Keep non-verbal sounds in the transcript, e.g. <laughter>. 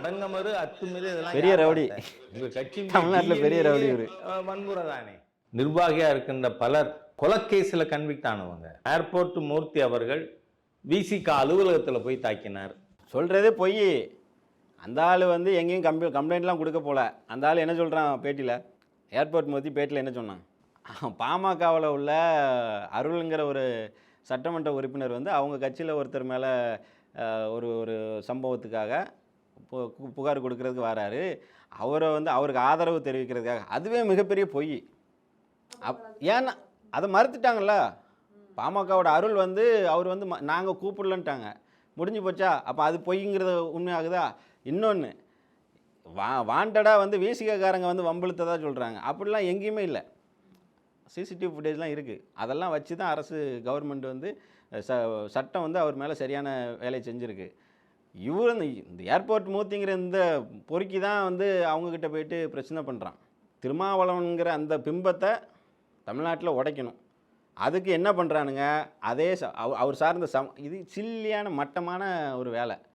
அடங்கமறு அத்துமீறி இதெல்லாம் பெரிய ரவுடி. உங்க கட்சி <laughs> தமிழ்நாட்டுல பெரிய ரவுடி இவரு. வன்முறை தானே நிர்வாகியா இருக்கின்ற பலர் கொலக்கேஸ்ல கன்விக்ட் ஆனவங்க. ஏர்போர்ட் மூர்த்தி அவர்கள் விசிகா அலுவலகத்துல போய் தாக்கினார். சொல்கிறதே பொய். அந்த ஆள் வந்து எங்கேயும் கம்பி கம்ப்ளைண்ட்லாம் கொடுக்க போல. அந்த ஆள் என்ன சொல்கிறான் பேட்டியில்? ஏர்போர்ட் மோதி பேட்டியில் என்ன சொன்னான்? <laughs> பாமகவில் உள்ள அருள்ங்கிற ஒரு சட்டமன்ற உறுப்பினர் வந்து அவங்க கட்சியில் ஒருத்தர் மேலே ஒரு ஒரு சம்பவத்துக்காக புகார் கொடுக்கறதுக்கு வராரு. அவரை வந்து அவருக்கு ஆதரவு தெரிவிக்கிறதுக்காக. அதுவே மிகப்பெரிய பொய். அப் ஏன்னா அதை மறுத்துட்டாங்கல்ல? பாமகவோட அருள் வந்து அவர் வந்து நாங்கள் கூப்பிடலன்ட்டாங்க. முடிஞ்சு போச்சா? அப்போ அது பொய்ங்கிறது உண்மையாகுதா? இன்னொன்று வா வாண்டடாக வந்து வீசிகக்காரங்க வந்து வம்பழுத்ததாக சொல்கிறாங்க அப்படிலாம் எங்கேயுமே இல்லை. சிசிடிவி ஃபுட்டேஜ்லாம் இருக்குது அதெல்லாம் வச்சு தான் அரசு கவர்மெண்ட் வந்து ச சட்டம் வந்து அவர் மேலே சரியான வேலையை செஞ்சுருக்கு. இவர் இந்த இந்த ஏர்போர்ட் மூத்திங்கிற இந்த பொறுக்கி தான் வந்து அவங்கக்கிட்ட போயிட்டு பிரச்சனை பண்ணுறான் திருமாவளவன்கிற அந்த பிம்பத்தை தமிழ்நாட்டில் உடைக்கணும். அதுக்கு என்ன பண்ணுறானுங்க அதே ச- அவ- அவர் சார்ந்த சம் இது சில்லியான மட்டமான ஒரு வேலை.